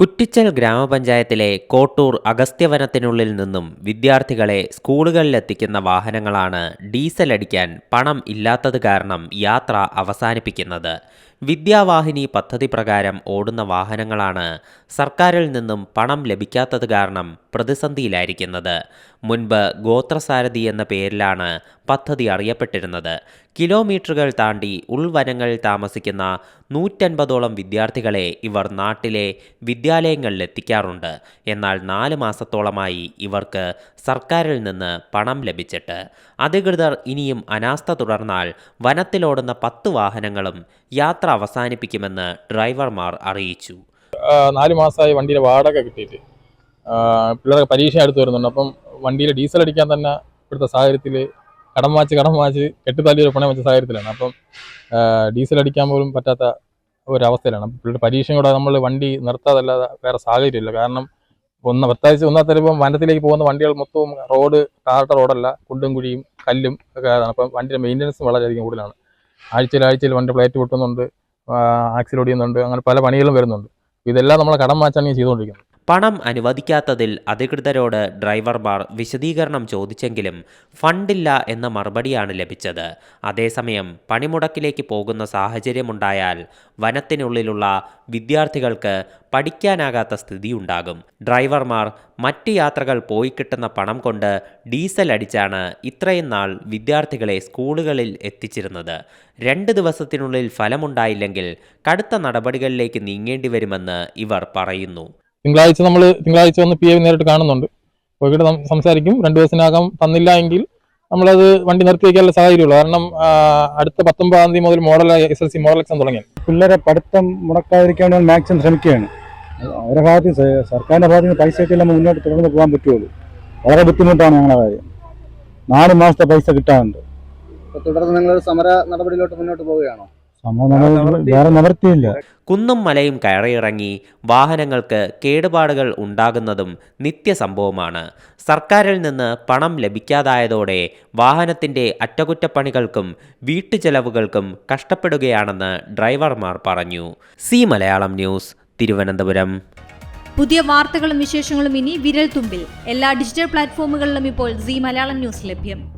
കുറ്റിച്ചൽ ഗ്രാമപഞ്ചായത്തിലെ കോട്ടൂർ അഗസ്ത്യവനത്തിനുള്ളിൽ നിന്നും വിദ്യാർത്ഥികളെ സ്കൂളുകളിലെത്തിക്കുന്ന വാഹനങ്ങളാണ് ഡീസൽ അടിക്കാൻ പണം ഇല്ലാത്തത് കാരണം യാത്ര അവസാനിപ്പിക്കുന്നത്. വിദ്യാവാഹിനി പദ്ധതി പ്രകാരം ഓടുന്ന വാഹനങ്ങളാണ് സർക്കാരിൽ നിന്നും പണം ലഭിക്കാത്തത് കാരണം പ്രതിസന്ധിയിലായിരിക്കുന്നത്. മുൻപ് ഗോത്രസാരഥി എന്ന പേരിലാണ് പദ്ധതി അറിയപ്പെട്ടിരുന്നത്. കിലോമീറ്ററുകൾ താണ്ടി ഉൾവനങ്ങളിൽ താമസിക്കുന്ന നൂറ്റൻപതോളം വിദ്യാർത്ഥികളെ ഇവർ നാട്ടിലെ വിദ്യാലയങ്ങളിൽ എത്തിക്കാറുണ്ട് എന്നാൽ നാല് മാസത്തോളമായി ഇവർക്ക് സർക്കാരിൽ നിന്ന് പണം ലഭിച്ചിട്ട്. അധികൃതർ ഇനിയും അനാസ്ഥ തുടർന്നാൽ വനത്തിലോടുന്ന പത്ത് വാഹനങ്ങളും യാത്ര അവസാനിപ്പിക്കുമെന്ന് ഡ്രൈവർമാർ അറിയിച്ചു. നാല് മാസമായി വണ്ടിയുടെ വാടക കിട്ടിയിട്ട്. പിള്ളേർ പരീക്ഷ അടുത്ത് വരുന്നുണ്ട്. അപ്പം വണ്ടിയിൽ ഡീസൽ അടിക്കാൻ തന്നെ ഇവിടുത്തെ സാഹചര്യത്തിൽ കടം വാച്ച് കടം വാച്ച് കെട്ടുതല്ലി ഒരു പണയം വെച്ച സാഹചര്യത്തിലാണ്. അപ്പം ഡീസൽ അടിക്കാൻ പോലും പറ്റാത്ത ഒരവസ്ഥയിലാണ്. പിള്ളേർ പരീക്ഷയും കൂടെ നമ്മൾ വണ്ടി നിർത്താതല്ലാതെ വേറെ സാഹചര്യമില്ല. കാരണം ഒന്ന് പ്രത്യേകിച്ച് ഒന്നാമത്തെ ഇപ്പം വനത്തിലേക്ക് പോകുന്ന വണ്ടികൾ മൊത്തവും റോഡ് ടാറിട്ട റോഡല്ല. കുണ്ടും കുഴിയും കല്ലും ഒക്കെ ആണ് അപ്പം വണ്ടിയുടെ മെയിന്റനൻസ് വളരെയധികം കൂടുതലാണ്. ആഴ്ചയിൽ ആഴ്ചയിൽ വണ്ടി പ്ലേറ്റ് പൊട്ടുന്നുണ്ട് ആക്സിൽ ഒടിയുന്നുണ്ട് അങ്ങനെ പല പണികളും വരുന്നുണ്ട്. ഇതെല്ലാം നമ്മളെ കടം മാച്ചാണ് ചെയ്തുകൊണ്ടിരിക്കുന്നത്. പണം അനുവദിക്കാത്തതിൽ അധികൃതരോട് ഡ്രൈവർമാർ വിശദീകരണം ചോദിച്ചെങ്കിലും ഫണ്ടില്ല എന്ന മറുപടിയാണ് ലഭിച്ചത്. അതേസമയം പണിമുടക്കിലേക്ക് പോകുന്ന സാഹചര്യമുണ്ടായാൽ വനത്തിനുള്ളിലുള്ള വിദ്യാർത്ഥികൾക്ക് പഠിക്കാനാകാത്ത സ്ഥിതിയുണ്ടാകും. ഡ്രൈവർമാർ മറ്റ് യാത്രകൾ പോയി കിട്ടുന്ന പണം കൊണ്ട് ഡീസൽ അടിച്ചാണ് ഇത്രയും നാൾ വിദ്യാർത്ഥികളെ സ്കൂളുകളിൽ എത്തിച്ചിരുന്നത്. രണ്ട് ദിവസത്തിനുള്ളിൽ ഫലമുണ്ടായില്ലെങ്കിൽ കടുത്ത നടപടികളിലേക്ക് നീങ്ങേണ്ടി വരുമെന്ന് ഇവർ പറയുന്നു. തിങ്കളാഴ്ച നമ്മൾ തിങ്കളാഴ്ച വന്ന് പി എ നേരിട്ട് കാണുന്നുണ്ട്. പോയിട്ട് സംസാരിക്കും. രണ്ടു ദിവസത്തിനകം തന്നില്ല എങ്കിൽ നമ്മളത് വണ്ടി നിർത്തി വയ്ക്കാനുള്ള സാഹചര്യമുള്ളൂ. കാരണം അടുത്ത പത്തൊമ്പതാം തീയതി മുതൽ model S L C model exam തുടങ്ങി പിള്ളേരെ പഠിത്തം മുടക്കാതിരിക്കാൻ മാക്സിമം ശ്രമിക്കുകയാണ്. അവരുടെ ഭാഗത്ത് സർക്കാരിന്റെ സർക്കാരിന്റെ ഭാഗത്ത് നിന്ന് പൈസ കിട്ടിയാൽ മുന്നോട്ട് തുടർന്ന് പോകാൻ പറ്റുള്ളൂ. വളരെ ബുദ്ധിമുട്ടാണ് ഞങ്ങളുടെ കാര്യം. നാല് മാസത്തെ പൈസ കിട്ടാറുണ്ട് തുടർന്ന് നിങ്ങൾ സമര നടപടിയിലോട്ട് മുന്നോട്ട് പോവുകയാണോ? വേറെ നിവർത്തിയില്ല. കുന്നും മലയും കയറിയിറങ്ങി വാഹനങ്ങൾക്ക് കേടുപാടുകൾ ഉണ്ടാകുന്നതും നിത്യസംഭവമാണ്. സർക്കാരിൽ നിന്ന് പണം ലഭിക്കാതായതോടെ വാഹനത്തിന്റെ അറ്റകുറ്റപ്പണികൾക്കും വീട്ടുചെലവുകൾക്കും കഷ്ടപ്പെടുകയാണെന്ന് ഡ്രൈവർമാർ പറഞ്ഞു. C Malayalam news Thiruvananthapuram. പുതിയ വാർത്തകളും വിശേഷങ്ങളും ഇനി വിരൽ തുമ്പിൽ എല്ലാ ഡിജിറ്റൽ പ്ലാറ്റ്ഫോമുകളിലും ഇപ്പോൾ സി മലയാളം ന്യൂസ് ലഭ്യം.